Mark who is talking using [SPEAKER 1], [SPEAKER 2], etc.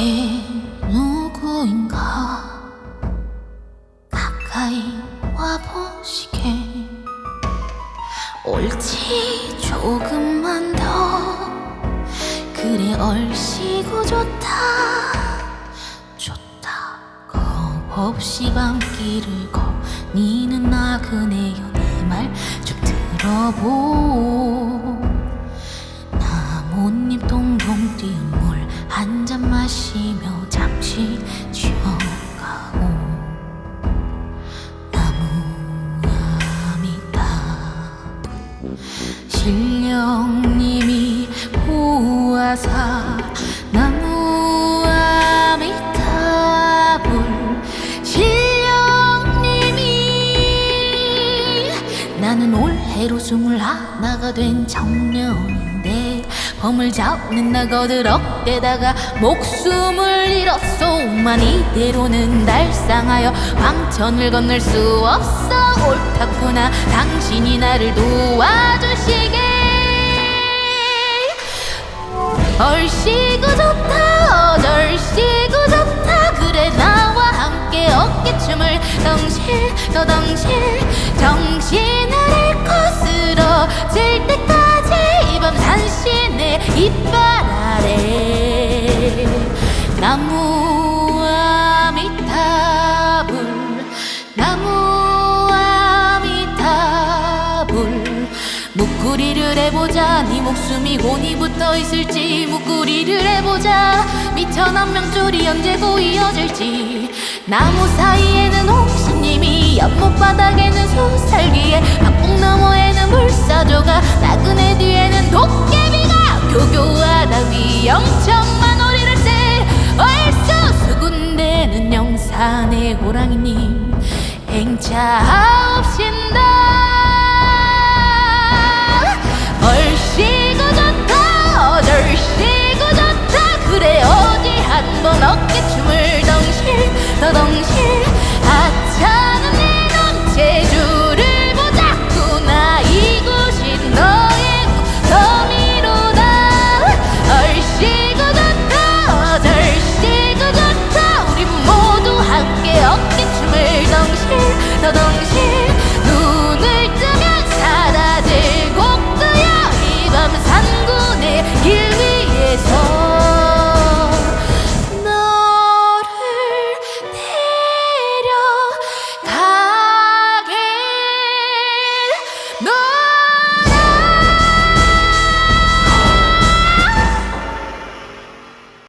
[SPEAKER 1] 그게 누구인가? 가까이 와보시게. 옳지 조금만 더. 그래 얼씨구 좋다. 좋다. 겁없이 밤길을 거 니는 나그네여 내말좀 들어보 한 잔 마시며 잠시 쉬어가오 나무아미다. 신령님이 보아사 나무아미타불 신령님이 나는 올해로 스물하나가 된 청년인데 범을 잡는 나 거들억대다가 목숨을 잃었소 만 이대로는 달상하여 황천을 건널 수 없어. 옳다구나. 당신이 나를 도와주시게 이빨 아래 나무 아미타불 나무 아미타불 묵구리를 해보자. 네 목숨이 곤히 붙어있을지 묵구리를 해보자. 미천한 명줄이 언제 고이어질지. 나무 사이에는 홍신님이 연못 바닥에는 소살기에 박봉 너머에는 불사조가 나그네 뒤에는 도 사내 호랑이님 행차 없신다.